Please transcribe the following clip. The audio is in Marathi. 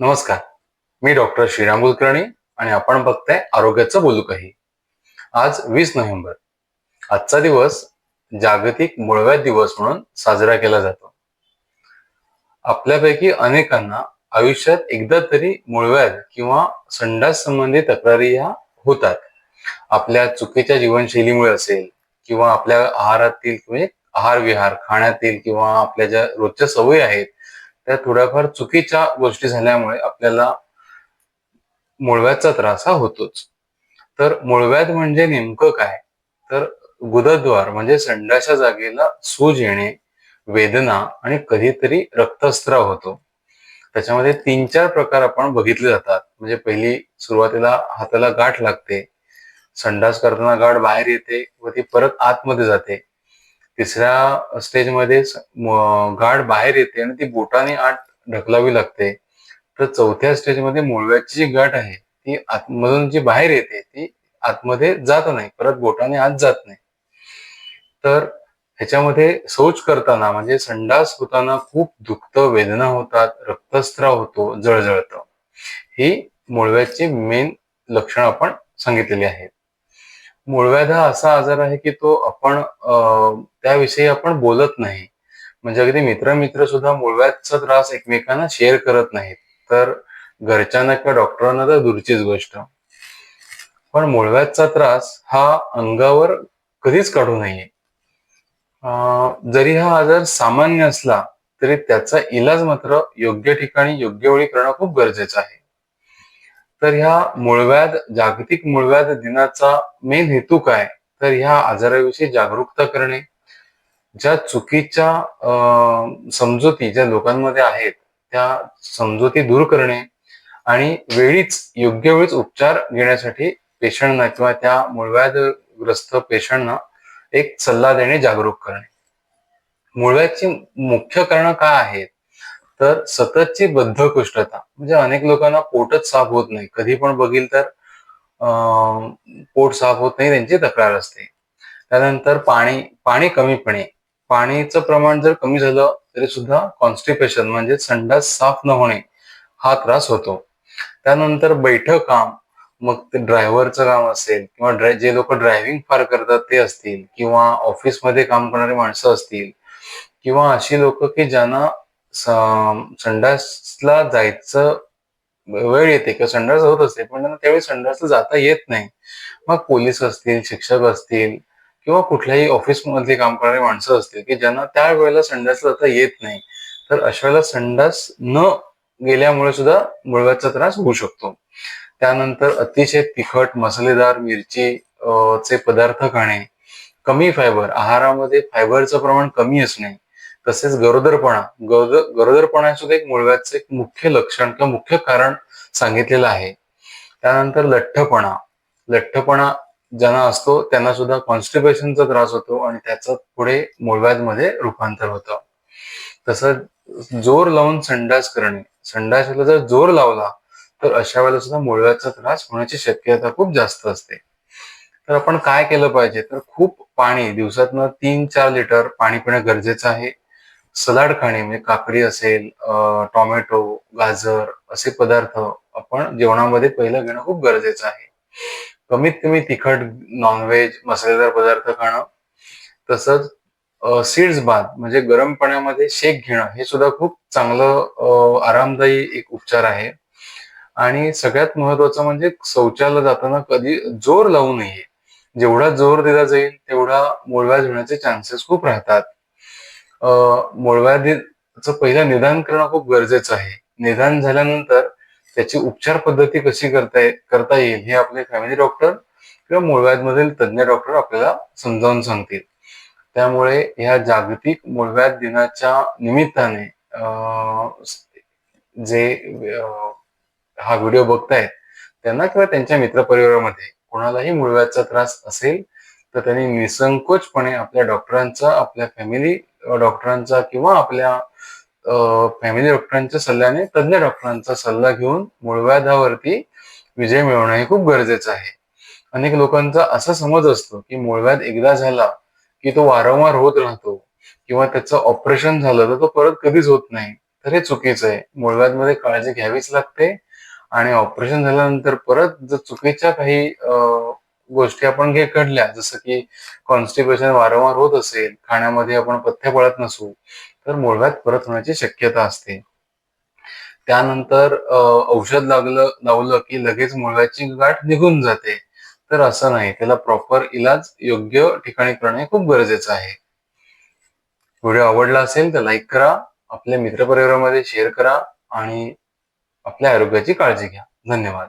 नमस्कार. मी डॉक्टर श्रीराम कुलकर्णी आणि आपण बघताय आरोग्याचं बोलू काही आज वीस नोव्हेंबर. आजचा दिवस जागतिक मुळव्याध दिवस म्हणून साजरा केला जातो. आपल्यापैकी अनेकांना आयुष्यात एकदा तरी मुळव्याध किंवा संडास संबंधी तक्रारी ह्या होतात. आपल्या चुकीच्या जीवनशैलीमुळे असेल किंवा आपल्या आहारातील म्हणजे आहार विहार खाण्यातील किंवा आपल्या ज्या रोजच्या सवयी आहेत त्या थोड्याफार चुकीच्या गोष्टी झाल्यामुळे आपल्याला मुळव्याचा त्रास हा होतोच. तर मुळव्याध म्हणजे नेमकं काय? तर गुदद्वार म्हणजे संडाच्या जागेला सूज येणे वेदना आणि कधीतरी रक्तस्त्राव होतो. त्याच्यामध्ये तीन चार प्रकार आपण बघितले जातात. म्हणजे पहिली सुरुवातीला हाताला गाठ लागते. संडास करताना गाठ बाहेर येते व ती परत आतमध्ये जाते. तिसऱ्या स्टेजमध्ये गाठ बाहेर येते आणि ती बोटाने आत ढकलावी लागते. तर चौथ्या स्टेजमध्ये मुळव्याची जी गाठ आहे ती आतमधून जी बाहेर येते ती आतमध्ये जात नाही. परत बोटाने आत जात नाही. तर ह्याच्यामध्ये शौच करताना म्हणजे संडास होताना खूप दुखत वेदना होतात रक्तस्त्राव होतो जळजळत. ही मुळव्याची मेन लक्षणं आपण सांगितलेली आहेत. मूळव्याधा हा असा आजार आहे की तो आपण त्याविषयी आपण बोलत नाही. म्हणजे अगदी मित्र मित्र सुद्धा मूळव्याधचा त्रास एकमेकांना शेअर करत नाहीत. तर घरच्यांना किंवा डॉक्टरांना तर दूरचीच गोष्ट. पण मूळव्याधचा त्रास हा अंगावर कधीच काढू नये. जरी हा आजार सामान्य असला तरी त्याचा इलाज मात्र योग्य ठिकाणी योग्य वेळी करणं खूप गरजेचं आहे. तर ह्या मूळव्याध जागतिक मूळव्याध दिनाचा मेन हेतू काय? तर ह्या आजाराविषयी जागरूकता करणे. ज्या चुकीच्या समजुती ज्या लोकांमध्ये आहेत त्या समजुती दूर करणे आणि वेळीच योग्य वेळीच उपचार घेण्यासाठी पेशंटना किंवा त्या मूळव्याधग्रस्त पेशंटना एक सल्ला देणे जागरूक करणे. मूळव्याधची मुख्य कारण काय आहेत? तर सततची बद्धकोष्ठता म्हणजे अनेक लोकांना पोटच साफ होत नाही. कधी पण बघील तर पोट साफ होत नाही त्यांची तक्रार असते. त्यानंतर पाणी पाणी कमी पिणे पाणीचं प्रमाण जर कमी झालं तरी सुद्धा कॉन्स्टिपेशन म्हणजे संडास साफ न होणे हा त्रास होतो. त्यानंतर बैठक काम. मग ते ड्रायव्हरचं काम असेल किंवा जे लोक ड्रायव्हिंग फार करतात ते असतील किंवा ऑफिसमध्ये काम करणारी माणसं असतील किंवा अशी लोक की ज्यांना संडासला जायचं वेळ येते किंवा संडास होत असते पण त्यांना त्यावेळी संडासला जाता येत नाही. मग पोलीस असतील शिक्षक असतील किंवा कुठल्याही ऑफिस काम करणारी माणसं असतील की ज्यांना त्या वेळेला संडासला जाता येत नाही तर अशा वेळेला संडास न गेल्यामुळे सुद्धा मुळव्याचा त्रास होऊ शकतो. त्यानंतर अतिशय तिखट मसालेदार मिरची चे पदार्थ खाणे कमी फायबर आहारामध्ये फायबरचं प्रमाण कमी असणे तसेच गरोदरपणा. गरोदर गरोदरपणा सुद्धा एक मुळव्याचं एक मुख्य लक्षण किंवा मुख्य कारण सांगितलेलं आहे. त्यानंतर लठ्ठपणा. लठ्ठपणा ज्यांना असतो त्यांना सुद्धा कॉन्स्टिपेशनचा त्रास होतो आणि त्याचं पुढे मध्ये रूपांतर होतं. तसंच जोर लावून संडास करणे. संडासाला जर जोर लावला तर अशा वेळेला सुद्धा मुळव्याचा त्रास होण्याची शक्यता खूप जास्त असते. तर आपण काय केलं पाहिजे? तर खूप पाणी दिवसातनं तीन चार लिटर पाणी पिणं गरजेचं आहे. सलाड खाणे म्हणजे काकडी असेल टोमॅटो गाजर असे पदार्थ आपण जेवणामध्ये पहिलं घेणं खूप गरजेचं आहे. कमीत कमी तिखट नॉनव्हेज मसालेदार पदार्थ खाणं तसंच सीड्स बाथ म्हणजे गरम पाण्यामध्ये शेक घेणं हे सुद्धा खूप चांगलं आरामदायी एक उपचार आहे. आणि सगळ्यात महत्वाचं म्हणजे शौचाला जाताना कधी जोर लावू नये. जेवढा जोर दिला जाईल तेवढा मूळव्याज होण्याचे चान्सेस खूप राहतात. मूळव्याधीचं पहिलं निदान करणं खूप गरजेचं आहे. निदान झाल्यानंतर त्याची उपचार पद्धती कशी करता करता येईल हे आपले फॅमिली डॉक्टर किंवा मुळव्याधमधील तज्ज्ञ डॉक्टर आपल्याला समजावून सांगतील. त्यामुळे ह्या जागतिक मूळव्याध दिनाच्या निमित्ताने जे हा व्हिडिओ बघतायत त्यांना किंवा त्यांच्या मित्रपरिवारामध्ये कोणालाही मूळव्याधचा त्रास असेल तर त्यांनी निसंकोचपणे आपल्या डॉक्टरांचा आपल्या फॅमिली डॉक्टरांचा किंवा आपल्या फॅमिली डॉक्टरांच्या सल्ल्याने तज्ज्ञ डॉक्टरांचा सल्ला घेऊन मूळव्याधावरती विजय मिळवणं हे खूप गरजेचं आहे. अनेक लोकांचा असा समज असतो की मूळव्याध एकदा झाला की तो वारंवार होत राहतो किंवा त्याचं ऑपरेशन झालं तर तो परत कधीच होत नाही. तर हे चुकीचं आहे. मूळव्याधमध्ये काळजी घ्यावीच लागते आणि ऑपरेशन झाल्यानंतर परत जर चुकीच्या काही गोष्टी आपण घे घडल्या जसं की कॉन्स्टिपेशन वारंवार होत असेल खाण्यामध्ये आपण पथ्य पळत नसू तर मुळव्यात परत होण्याची शक्यता असते. त्यानंतर औषध लागलं लावलं की लगेच मुळव्याची गाठ निघून जाते. तर असं नाही त्याला प्रॉपर इलाज योग्य ठिकाणी करणे खूप गरजेचं आहे. व्हिडिओ आवडला असेल तर लाईक करा आपल्या मित्रपरिवारामध्ये शेअर करा आणि आपल्या आरोग्याची काळजी घ्या. धन्यवाद.